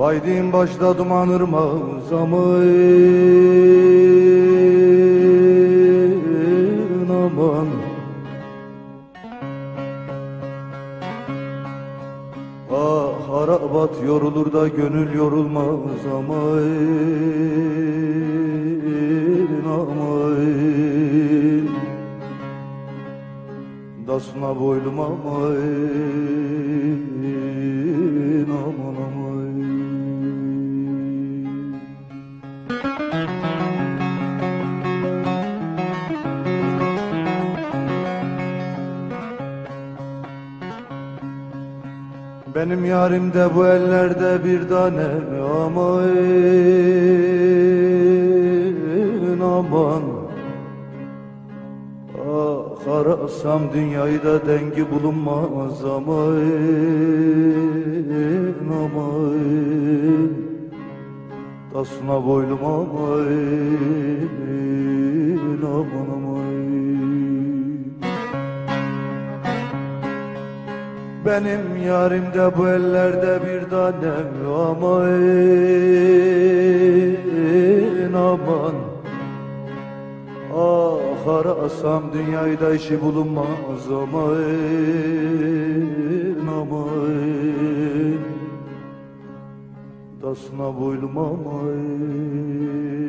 Baydin başta duman ırmaz aman aman Ah harabat yorulur da gönül yorulmaz aman aman Dasına boylum aman Benim yarim de bu ellerde bir tane aman aman. Ah arasam dünyayı da dengi bulunmaz aman aman Tasına boylum aman aman benim yarim de bu ellerde bir tanem aman aman. Ah arasam dünyayda işi bulunmaz aman aman. Dasına boylum aman